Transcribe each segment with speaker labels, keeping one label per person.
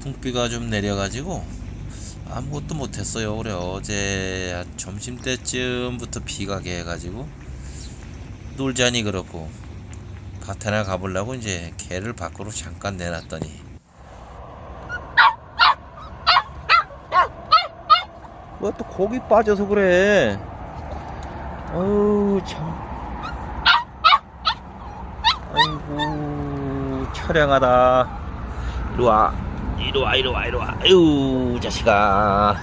Speaker 1: 풍비가 좀 내려가지고 아무것도 못했어요. 그래 어제 한 점심 때쯤부터 비가 개가지고 놀자니 그렇고 밭에나 가보려고 이제 개를 밖으로 잠깐 내놨더니 뭐또 고기 빠져서 그래. 어우 참. 아이고 처량하다. 이리 와. 이리 와 이리 와 이리 와. 아유 자식아.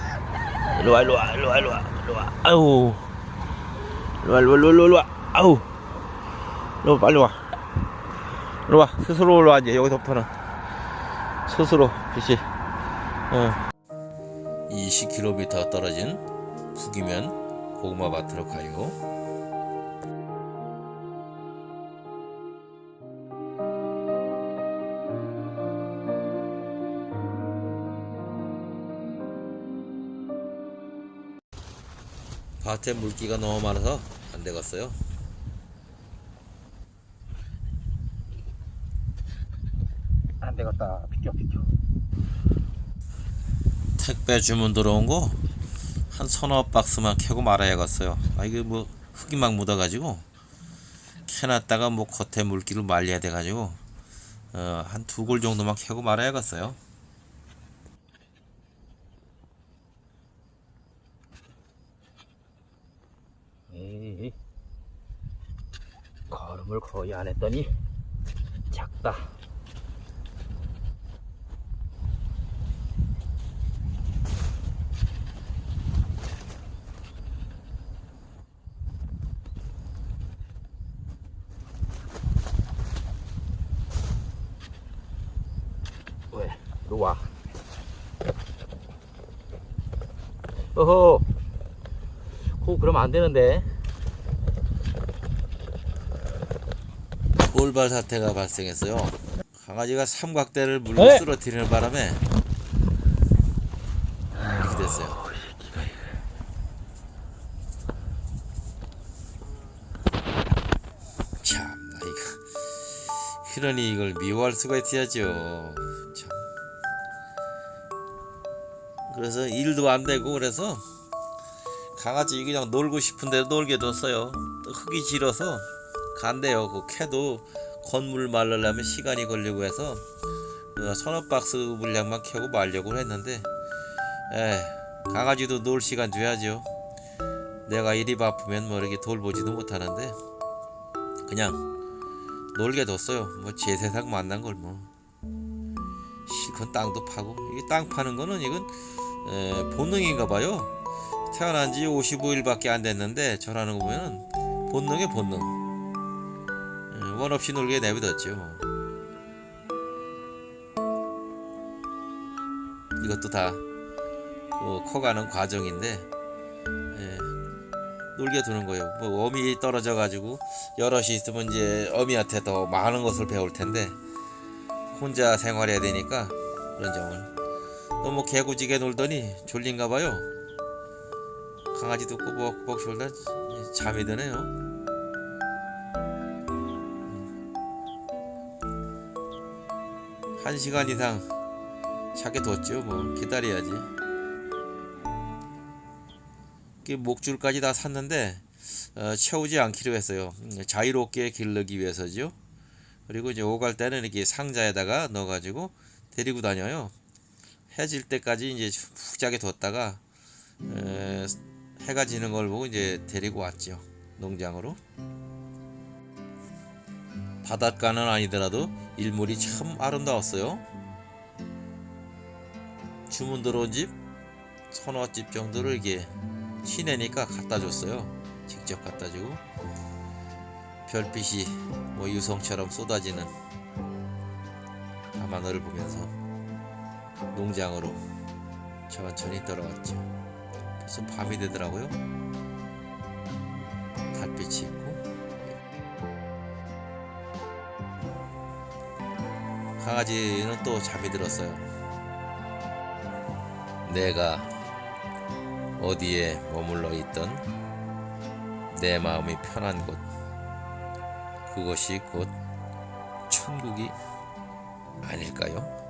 Speaker 1: 이리 와 이리 와 이리 와 이리 와 이리 와. 아유. 이리 와 이리 와 이리 와 이리 와. 아우. 이리 와 빨리 와. 이리 와 스스로 올라와 이제 여기서부터는 스스로 빛이. 어. 20km 떨어진 북이면 고구마 밭으로 가요. 밭에 물기가 너무 많아서 안 되겠어요.
Speaker 2: 안 되겠다. 비켜 비켜.
Speaker 1: 택배 주문 들어온 거 한 서너 박스만 캐고 말아야겠어요. 아 이게 뭐 흙이 막 묻어가지고 캐놨다가 뭐 겉에 물기를 말려야 돼가지고 어, 한 두 골 정도만 캐고 말아야겠어요.
Speaker 2: 에이, 걸음을 거의 안 했더니 작다. 왜? 이리 와. 어허. 고 그러면 안 되는데.
Speaker 1: 꼴발 사태가 발생했어요. 강아지가 삼각대를 물고
Speaker 2: 네.
Speaker 1: 쓰러뜨리는 바람에 이렇게 됐어요. 참, 나 이거 그러니 이걸 미워할 수가 있어야죠. 참. 그래서 일도 안 되고 그래서 강아지 그냥 놀고 싶은데 놀게 뒀어요. 또 흙이 질어서 간대요. 그 캐도 건물 말르려면 시간이 걸리고 해서 어, 서너 박스 물량만 캐고 말려고 했는데 에 강아지도 놀 시간 줘야죠. 내가 일이 바쁘면 뭐 이렇게 돌보지도 못하는데 그냥 놀게 뒀어요. 뭐 제 세상 만난 걸 뭐 실컷 땅도 파고 이게 땅 파는 거는 이건 에, 본능인가 봐요. 태어난 지 55일밖에 안 됐는데 저라는 거 보면은 본능의 본능. 예, 원 없이 놀게 내버렸죠. 뭐. 이것도 다 어, 커가는 과정인데 예, 놀게 두는 거예요. 뭐 어미 떨어져 가지고 여럿이 있으면 이제 어미한테 더 많은 것을 배울 텐데 혼자 생활해야 되니까 그런 점을 너무 개구지게 놀더니 졸린가 봐요. 강아지도 꼬박꼬박 졸다 잠이 드네요. 한 시간 이상 차게 뒀죠. 뭐 기다려야지. 그 목줄까지 다 샀는데 어, 채우지 않기로 했어요. 음, 자유롭게 기르기 위해서죠. 그리고 이제 오갈 때는 이렇게 상자에다가 넣어가지고 데리고 다녀요. 해질 때까지 이제 푹 자게 뒀다가 에, 해가 지는 걸 보고 이제 데리고 왔죠. 농장으로. 바닷가는 아니더라도 일몰이 참 아름다웠어요. 주문 들어온 집 서너 집 정도를 이게 시내니까 갖다 줬어요. 직접 갖다 주고 별빛이 뭐 유성처럼 쏟아지는 밤하늘을 보면서 농장으로 천천히 돌아왔죠. 벌써 밤이 되더라고요. 달빛이 강아지는 또 잠이 들었어요. 내가 어디에 머물러 있던 내 마음이 편한 곳 그것이 곧 천국이 아닐까요?